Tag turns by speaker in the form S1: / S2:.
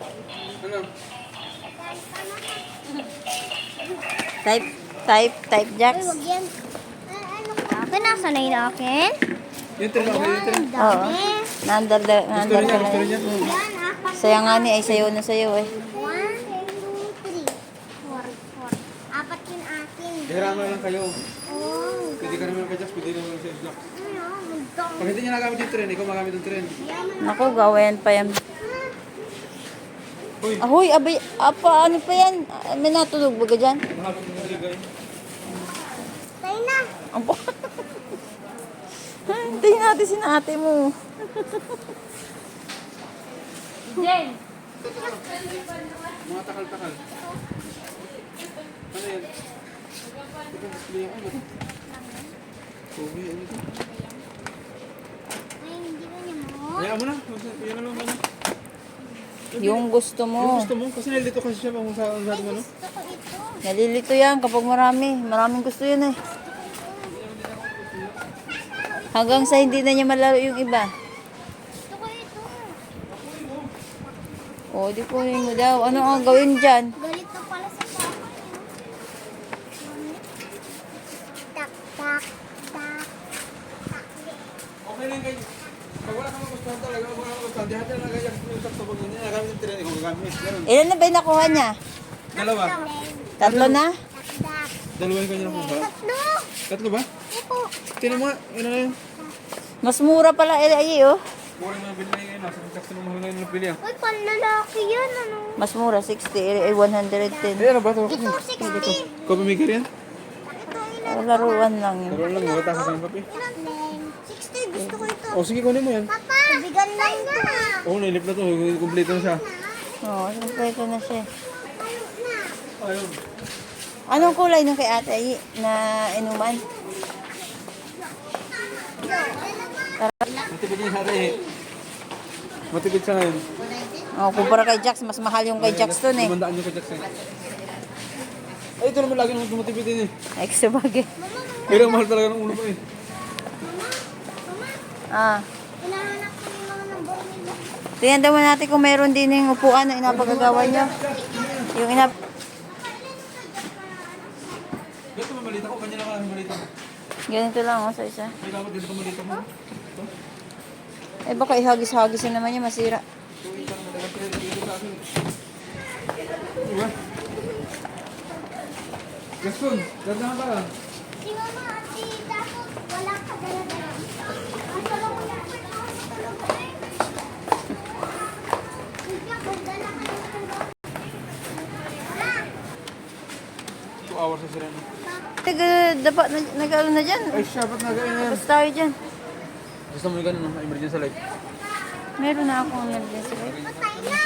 S1: Ano?
S2: Type, type, type
S3: Ay,
S2: jacks.
S3: wag yan. Ay, ano ka? Akin, nasa na yun akin?
S1: Yung tren ako, yung tren.
S2: Oo. Nandar, nandar na yun.
S3: apat.
S2: Saya nga ni, ay sayo na sayo eh.
S3: One, two, three. Four, four. Apat akin.
S1: Hiraman lang kayo.
S3: Oh,
S1: Pwede ka naman kay Jax, pwede naman sa Jax.
S3: ano.
S1: Pag hindi niya nagamit yung tren, ikaw magamit yung tren.
S2: Naku, gawayan pa yan.
S1: Uy,
S2: Ahoy, abay, apa, ano pa yan? May natulog ba ka dyan?
S3: Tayo na.
S2: Ampo. Hintayin natin si ate mo. Jen!
S1: Mga takal-takal. Ano yan? Ito. Ano? Ano?
S3: Ay, hindi ko niya mo.
S1: Hayaan mo na. Yan na lang.
S2: Yung gusto
S1: Yung
S2: mo.
S1: gusto mo? Kasi nalito kasi siya kung saan saan mo, no?
S3: Gusto ko ito.
S2: Nalilito yan kapag marami. Maraming gusto yan eh. Hanggang sa hindi na niya malaro yung iba.
S3: Gusto ko ito.
S2: O, di kunin mo daw. Ano ang gawin dyan?
S3: Galit na pala sa papa. Tak, tak, tak.
S1: Okay lang kayo.
S2: Ilan na ba yung nakuha niya?
S1: Dalawa.
S2: Tatlo na?
S1: Dalawa yung kanya nakuha.
S3: Tatlo.
S1: Tatlo ba?
S3: Opo.
S1: Tinan mo nga, yun na yun.
S2: Mas mura pala eh, ay, oh.
S1: Mura yung mga bili na yun. Nasa Jax na mahal ngayon ng pili ah.
S3: Uy, panlalaki yan, ano?
S2: Mas mura, 60, eh, 110.
S1: Eh, ano ba ito?
S3: Ito, 60.
S1: Ikaw pamigir yan?
S3: Ito?
S2: O, laruan lang yun.
S1: Meron lang, wala ng papi.
S3: Ilan? 60, gusto ko ito.
S1: O sige, kunin mo yan.
S3: Papa, bigan lang ito.
S1: Oo, nailip na to. Kompleto na siya.
S2: Oo, oh, kompleto na siya.
S1: Ayun.
S2: Anong kulay nung kay ate na inuman?
S1: Matipid yung hari eh. Matipid siya ngayon.
S2: Oh, kumpara kay Jax, mas mahal yung kay Jax dun eh.
S1: Limandaan yung kay Jax eh. Ay, ito naman lagi naman tumatipid din eh.
S2: Ay, sabagay.
S1: Pero ang mahal talaga ng ulo ko eh.
S2: Ah.
S3: Yung.
S2: Tingnan daw natin kung meron din yung upuan na inapagagawa nyo. Yung inap...
S1: Ganito mamalita ko, kanya lang ka mamalita ko.
S2: Ganito lang oh, sa isa.
S1: May dapat ganito mamalita ko.
S2: Eh baka ihagis-hagis na naman niya, masira.
S1: Yung isa naman talaga pero dito sa akin. Diba? Gaston, ganda ka ba?
S3: Si mama at si Tato, wala ka dala-dala. Ang. Wala.
S1: Two hours na sila.
S2: Nag, dapat, nag, nag, ano na dyan.
S1: Ay, siya, ba't nagayon na yan?
S2: Tapos tayo dyan.
S1: Gusto mo yung ganun, emergency light.
S2: Meron na akong emergency light.
S3: Patay na.